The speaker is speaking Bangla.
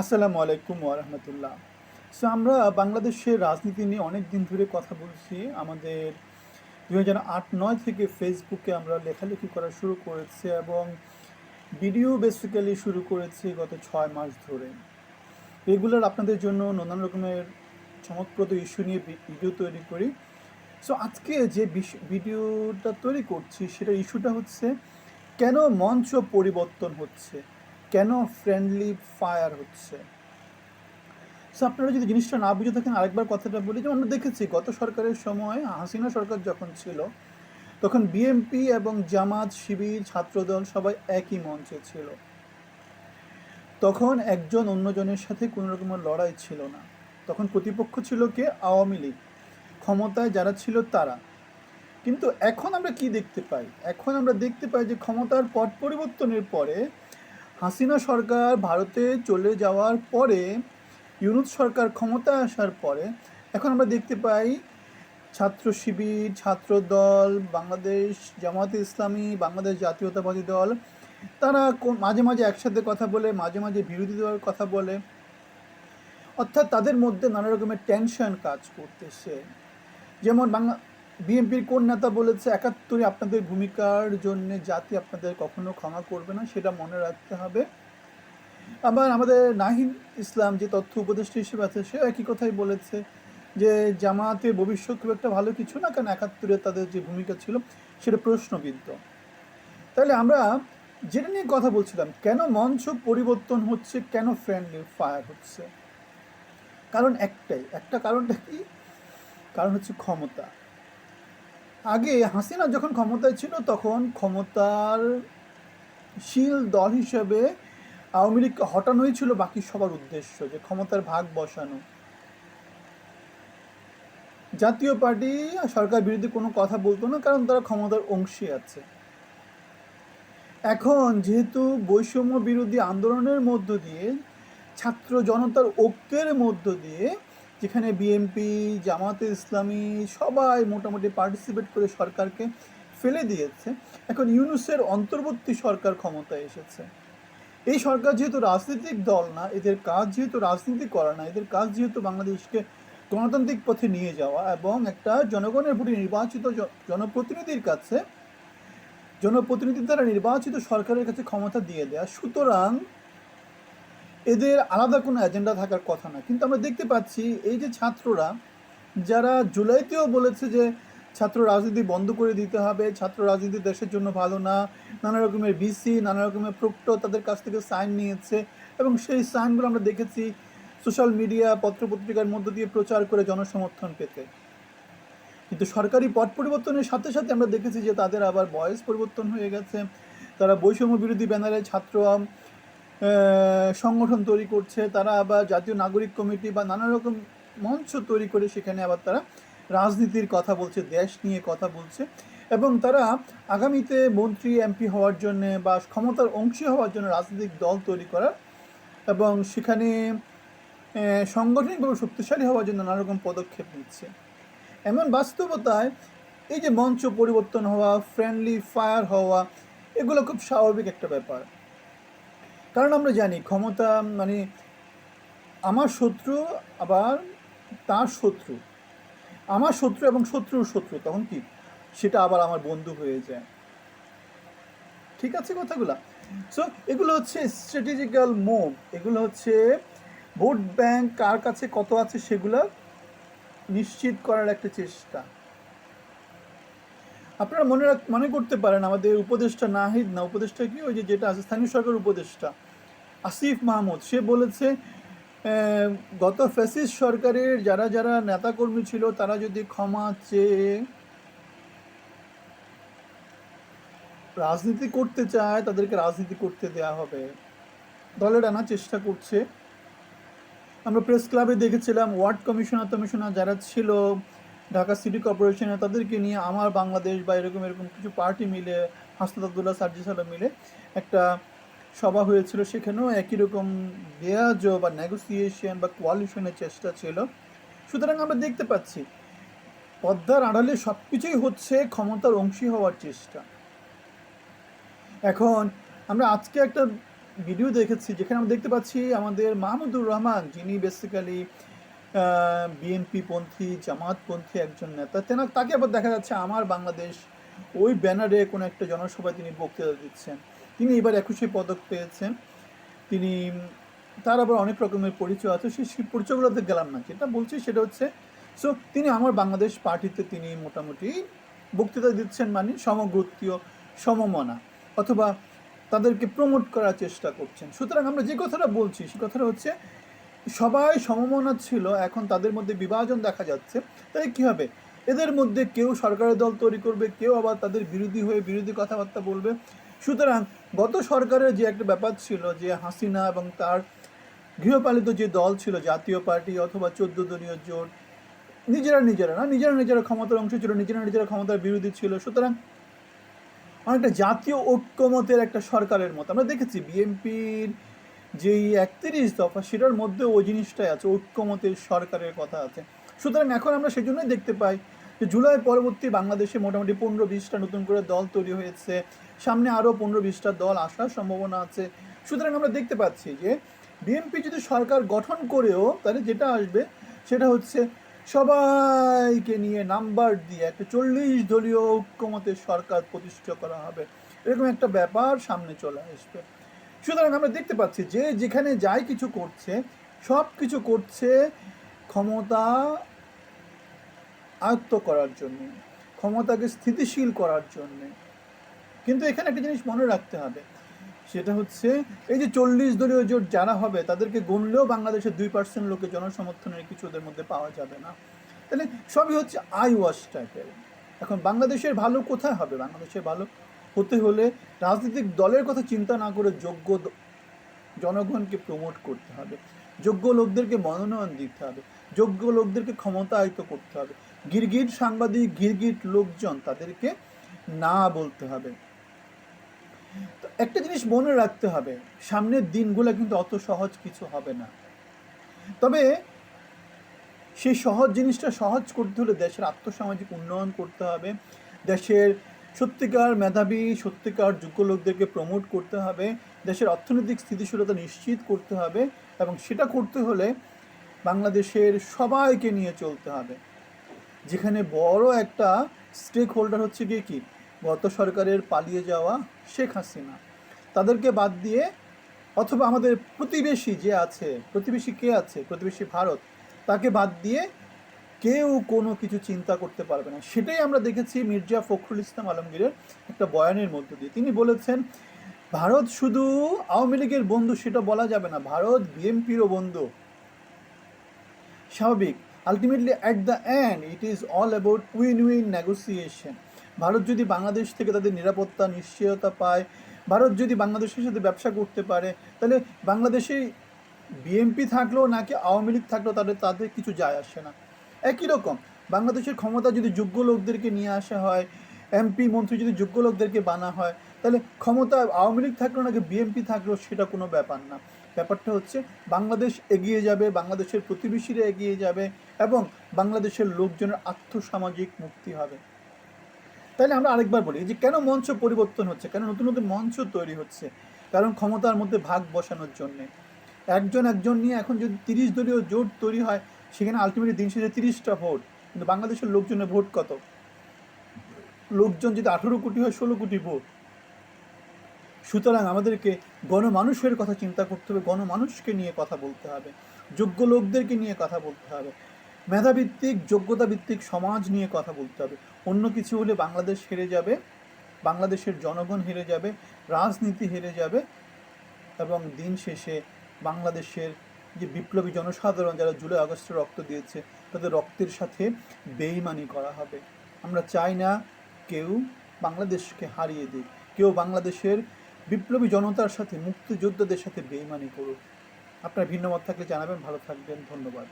আসসালামু আলাইকুম ওরহমতুল্লাহ সো আমরা বাংলাদেশের রাজনীতি নিয়ে অনেক দিন ধরে কথা বলছি। আমাদের দু হাজার আট নয় থেকে ফেসবুকে আমরা লেখালেখি করা শুরু করেছি এবং ভিডিও বেসিক্যালি শুরু করেছি গত ছয় মাস ধরে। রেগুলার আপনাদের জন্য নানান রকমের চমকপ্রদ ইস্যু নিয়ে ভিডিও তৈরি করি। সো আজকে যে ভিডিওটা তৈরি করছি, সেটা ইস্যুটা হচ্ছে, কেন মঞ্চ পরিবর্তন হচ্ছে? কেন ফ্রেন্ডলি ফায়ার হচ্ছে? সো আপনারা যদি জিনিসটা না বুঝে থাকেন, আরেকবার কথাটা বলি যে আমরা দেখেছি, গত সরকারের সময় হাসিনা সরকার যখন ছিল, তখন বিএমপি এবং জামাত, শিবির, ছাত্রদল সবাই একই মঞ্চে ছিল। তখন একজন অন্যজনের সাথে কোনো রকমের লড়াই ছিল না। তখন প্রতিপক্ষ ছিল কে? আওয়ামী লীগ। ক্ষমতায় যারা ছিল তারা। কিন্তু এখন আমরা কি দেখতে পাই? এখন আমরা দেখতে পাই যে ক্ষমতার পট পরিবর্তনের পরে হাসিনা সরকার ভারতে চলে যাওয়ার পরে, ইউনুস সরকার ক্ষমতায় আসার পরে, এখন আমরা দেখতে পাই ছাত্র শিবির, ছাত্র দল, বাংলাদেশ জামাতে ইসলামী, বাংলাদেশ জাতীয়তাবাদী দল, তারা মাঝে মাঝে একসাথে কথা বলে, মাঝে মাঝে বিরোধী দলের কথা বলে। অর্থাৎ তাদের মধ্যে নানা রকমের টেনশন কাজ করতেছে। যেমন বাংলা বিএনপির কোন নেতা বলেছে, একাত্তরে আপনাদের ভূমিকার জন্য জাতি আপনাদের কখনো ক্ষমা করবে না, সেটা মনে রাখতে হবে। আবার আমাদের নাহিদ ইসলাম যে তথ্য উপদেষ্টা হিসেবে আছে সে একই কথাই বলেছে যে জামাতে ভবিষ্যৎ খুব একটা ভালো কিছু না, কারণ একাত্তরে তাদের যে ভূমিকা ছিল, সেটা প্রশ্নবিদ্ধ। তাহলে আমরা যেটা নিয়ে কথা বলছিলাম, কেন মঞ্চ পরিবর্তন হচ্ছে, কেন ফ্রেন্ডলি ফায়ার হচ্ছে? কারণ একটাই, একটা কারণটা কি? কারণ হচ্ছে ক্ষমতা। আগে হাসিনা যখন ক্ষমতায় ছিল, তখন ক্ষমতার শীল দল হিসেবে আওয়ামী লীগকে হটানোই ছিল বাকি সবার উদ্দেশ্য, যে ক্ষমতার ভাগ বসানো। জাতীয় পার্টি সরকার বিরুদ্ধে কোনো কথা বলতো না, কারণ তারা ক্ষমতার অংশী আছে। এখন যেহেতু বৈষম্য বিরোধী আন্দোলনের মধ্য দিয়ে, ছাত্র জনতার ঐক্যের মধ্য দিয়ে যেখানে বিএনপি জামাতে ইসলামী, সবাই মোটামুটি পার্টিসিপেট করে সরকারকে ফেলে দিয়েছে। এখন ইউনুসের অন্তর্বর্তী সরকার ক্ষমতায় এসেছে। এই সরকার যেহেতু রাজনৈতিক দল না, এদের কাজ যেহেতু রাজনীতি করা না, এদের কাজ যেহেতু বাংলাদেশকে গণতান্ত্রিক পথে নিয়ে যাওয়া এবং একটা জনগণের ভোটে নির্বাচিত জনপ্রতিনিধির কাছে জনপ্রতিনিধি দ্বারা নির্বাচিত সরকারের কাছে ক্ষমতা দিয়ে দেয়া। সুতরাং এদের আলাদা কোনো এজেন্ডা থাকার কথা না। কিন্তু আমরা দেখতে পাচ্ছি এই যে ছাত্ররা, যারা জুলাইতেও বলেছে যে ছাত্র রাজনীতি বন্ধ করে দিতে হবে, ছাত্র রাজনীতি দেশের জন্য ভালো না, নানা রকমের বিসি নানা রকমের প্রক্ট তাদের কাছ থেকে সাইন নিয়েছে এবং সেই সাইনগুলো আমরা দেখেছি সোশ্যাল মিডিয়া, পত্রপত্রিকার মধ্য দিয়ে প্রচার করে জনসমর্থন পেতে। কিন্তু সরকারি পট পরিবর্তনের সাথে সাথে আমরা দেখেছি যে তাদের আবার বয়স পরিবর্তন হয়ে গেছে। তারা বৈষম্য বিরোধী ব্যানারে ছাত্র সংগঠন তৈরি করছে, তারা আবার জাতীয় নাগরিক কমিটি বা নানা রকম মঞ্চ তৈরি করে সেখানে আবার তারা রাজনীতির কথা বলছে, দেশ নিয়ে কথা বলছে। এবং তারা আগামীতে মন্ত্রী, এমপি হওয়ার জন্য বা ক্ষমতার অংশী হওয়ার জন্য রাজনৈতিক দল তৈরি করার এবং সেখানে সাংগঠনিকভাবে শক্তিশালী হওয়ার জন্য নানা রকম পদক্ষেপ নিচ্ছে। এমন বাস্তবতায় এই যে মঞ্চ পরিবর্তন হওয়া ফ্রেন্ডলি ফায়ার হওয়া, এগুলো খুব স্বাভাবিক একটা ব্যাপার। কারণ আমরা জানি ক্ষমতা মানে আমার শত্রু আবার তার শত্রু। আমার শত্রু এবং শত্রুর শত্রু, তখন কি? সেটা আবার আমার বন্ধু হয়ে যায়। ঠিক আছে কথাগুলো? সো এগুলো হচ্ছে স্ট্র্যাটেজিক্যাল মুভ এগুলো হচ্ছে ভোট ব্যাংক কার কাছে কত আছে সেগুলো নিশ্চিত করার একটা চেষ্টা। আপনারা মনে মনে করতে পারেন আমাদের উপদেষ্টা নাহিদ না, উপদেষ্টা কি ওই যে যেটা আছে, স্থানীয় সরকার উপদেষ্টা, আসিফ মাহমুদ, সে বলেছে গত ফ্যাসিস সরকারের যারা যারা নেতাকর্মী ছিল তারা যদি ক্ষমা চেয়ে রাজনীতি করতে চায়, তাদেরকে রাজনীতি করতে দেয়া হবে। দলের আনার চেষ্টা করছে। আমরা প্রেস ক্লাবে দেখেছিলাম, ওয়ার্ড কমিশনার কমিশনার যারা ছিল ঢাকা সিটি কর্পোরেশনে তাদেরকে নিয়ে আমার বাংলাদেশ বা এরকম এরকম কিছু পার্টি মিলে, হাসনাত আবদুল্লাহ সার্জি সালাম মিলে একটা সভা হয়েছিল। সেখানেও একই রকম দেয়াজ বা নেগোসিয়েশন বা কোয়ালিশনের চেষ্টা ছিল। সুতরাং আমরা দেখতে পাচ্ছি, পদ্মার আড়ালে সব কিছুই হচ্ছে ক্ষমতার অংশী হওয়ার চেষ্টা। এখন আমরা আজকে একটা ভিডিও দেখেছি, যেখানে আমরা দেখতে পাচ্ছি আমাদের মাহমুদুর রহমান, যিনি বেসিক্যালি বিএনপি পন্থী জামাতপন্থী একজন নেতা। তেনা তাকে আবার দেখা যাচ্ছে আমার বাংলাদেশ ওই ব্যানারে কোনো একটা জনসভায় তিনি বক্তৃতা দিচ্ছেন। তিনি এবার একুশে পদক পেয়েছেন। তিনি, তার আবার অনেক রকমের পরিচয় আছে। সেই পরিচয়গুলোতে গেলাম না। যেটা বলছি সেটা হচ্ছে সো তিনি আমার বাংলাদেশ পার্টিতে তিনি মোটামুটি বক্তৃতা দিচ্ছেন মানে সমগোত্রীয় সমমনা, অথবা তাদেরকে প্রমোট করার চেষ্টা করছেন। সুতরাং আমরা যে কথাটা বলছি, সে কথাটা হচ্ছে সবাই সমমনা ছিল, এখন তাদের মধ্যে বিভাজন দেখা যাচ্ছে। তাই কী হবে? এদের মধ্যে কেউ সরকারের দল তৈরি করবে, কেউ আবার তাদের বিরোধী হয়ে বিরোধী কথাবার্তা বলবে। সুতরাং গত সরকারের যে একটা ব্যাপার ছিল যে হাসিনা এবং তার গৃহপালিত যে দল ছিল, জাতীয় পার্টি অথবা চোদ্দ দলীয় জোট, নিজেরা নিজেরা না, নিজেরা নিজেরা ক্ষমতার অংশ ছিল, নিজেরা নিজেরা ক্ষমতার বিরোধী ছিল। সুতরাং অনেকটা জাতীয় ঐক্যমতের একটা সরকারের মতো। আমরা দেখেছি বিএনপির যেই একত্রিশ দফা, সেটার মধ্যে ওই জিনিসটাই আছে, ঐক্যমতের সরকারের কথা আছে। সুতরাং এখন আমরা সেই জন্যই দেখতে পাই যে জুলাই পরবর্তী বাংলাদেশে মোটামুটি পনেরো বিশটা নতুন করে দল তৈরি হয়েছে। সামনে আরও পনেরো বিশটা দল আসার সম্ভাবনা আছে। সুতরাং আমরা দেখতে পাচ্ছি যে বিএনপি যদি সরকার গঠন করেও তাহলে যেটা আসবে, সেটা হচ্ছে সবাইকে নিয়ে নাম্বার দিয়ে একটা চল্লিশ দলীয় ঐক্যমতের সরকার প্রতিষ্ঠা করা হবে। এরকম একটা ব্যাপার সামনে চলে আসবে। সুতরাং আমরা দেখতে পাচ্ছি যে যেখানে যাই কিছু করছে, সব কিছু করছে ক্ষমতা আয়ত্ত করার জন্য, ক্ষমতাকে স্থিতিশীল করার জন্যে। কিন্তু এখানে একটা জিনিস মনে রাখতে হবে, সেটা হচ্ছে এই যে চল্লিশ দলীয় জোট যারা হবে, তাদেরকে গুনলেও বাংলাদেশের দুই পার্সেন্ট লোকের জনসমর্থনের কিছু ওদের মধ্যে পাওয়া যাবে না। তাহলে সবই হচ্ছে আই ওয়াশ টাইপের এখন বাংলাদেশের ভালো কোথায় হবে? বাংলাদেশের ভালো হতে হলে রাজনৈতিক দলের কথা চিন্তা না করে যোগ্য জনগণকে প্রমোট করতে হবে। যোগ্য লোকদেরকে মনোনয়ন দিতে হবে। যোগ্য লোকদেরকে ক্ষমতায়িত করতে হবে। গিরগিট সাংবাদিক, গিরগিট লোকজন তাদেরকে না বলতে হবে। একটা জিনিস মনে রাখতে হবে, সামনের দিনগুলো কিন্তু অত সহজ কিছু হবে না। তবে সেই সহজ জিনিসটা সহজ করতে হলে দেশের আর্থসামাজিক উন্নয়ন করতে হবে, দেশের সত্যিকার মেধাবী, সত্যিকার যোগ্য লোকদেরকে প্রমোট করতে হবে, দেশের অর্থনৈতিক স্থিতিশীলতা নিশ্চিত করতে হবে এবং সেটা করতে হলে বাংলাদেশের সবাইকে নিয়ে চলতে হবে। যেখানে বড় একটা স্টেক হোল্ডার হচ্ছে গিয়ে কি? গত সরকারের পালিয়ে যাওয়া শেখ হাসিনা। তাদেরকে বাদ দিয়ে অথবা আমাদের প্রতিবেশী যে আছে, প্রতিবেশী কে আছে? প্রতিবেশী ভারত, তাকে বাদ দিয়ে কেউ কোনো কিছু চিন্তা করতে পারবে না। সেটাই আমরা দেখেছি মির্জা ফখরুল ইসলাম আলমগীরের একটা বয়ানের মধ্য দিয়ে। তিনি বলেছেন, ভারত শুধু আওয়ামী লীগের বন্ধু, সেটা বলা যাবে না। ভারত বিএনপিরও বন্ধু। স্বাভাবিক। Ultimately at the end it is all about win win negotiation Bharat যদি বাংলাদেশ থেকে তাদের নিরাপত্তা, নিশ্চয়তা পায়, ভারত যদি বাংলাদেশের সাথে ব্যবসা করতে পারে, তাহলে বাংলাদেশে বিএনপি থাকলেও নাকি আওয়ামী লীগ থাকলেও তাদের তাদের কিছু যায় আসে না। একই রকম। বাংলাদেশের ক্ষমতা যদি যোগ্য লোকদেরকে নিয়ে আসা হয়, এমপি, মন্ত্রী যদি যোগ্য লোকদেরকে বানা হয়, তাহলে ক্ষমতা আওয়ামী লীগ থাকলেও নাকি বিএনপি থাকলেও সেটা কোনো ব্যাপার না। ব্যাপারটা হচ্ছে বাংলাদেশ এগিয়ে যাবে, বাংলাদেশের প্রতিবেশীরা এগিয়ে যাবে এবং বাংলাদেশের লোকজনের আর্থসামাজিক মুক্তি হবে। তাহলে আমরা আরেকবার বলি যে কেন মঞ্চ পরিবর্তন হচ্ছে, কেন নতুন নতুন মঞ্চ তৈরি হচ্ছে? কারণ ক্ষমতার মধ্যে ভাগ বসানোর জন্যে। একজন একজন নিয়ে এখন যদি তিরিশ দলীয় জোট তৈরি হয় সেখানে আলটিমেটলি দিন শেষে তিরিশটা ভোট কিন্তু বাংলাদেশের লোকজনের ভোট কত? লোকজন যদি আঠেরো কোটি হয়, ষোলো কোটি ভোট সুতরাং আমাদেরকে গণমানুষের কথা চিন্তা করতে হবে, গণমানুষকে নিয়ে কথা বলতে হবে, যোগ্য লোকদেরকে নিয়ে কথা বলতে হবে, মেধাভিত্তিক যোগ্যতা ভিত্তিক সমাজ নিয়ে কথা বলতে হবে। অন্য কিছু হলে বাংলাদেশ হেরে যাবে, বাংলাদেশের জনগণ হেরে যাবে, রাজনীতি হেরে যাবে, এবং দিন শেষে বাংলাদেশের যে বিপ্লবী জনসাধারণ যারা জুলাই আগস্টে রক্ত দিয়েছে, তাদের রক্তের সাথে বেইমানি করা হবে। আমরা চাই না কেউ বাংলাদেশকে হারিয়ে দিক, কেউ বাংলাদেশের বিপ্লবী জনতার সাথে, মুক্তিযোদ্ধাদের সাথে বেইমানি করুক। আপনার ভিন্ন মত থাকলে জানাবেন, ভালো থাকবেন, ধন্যবাদ।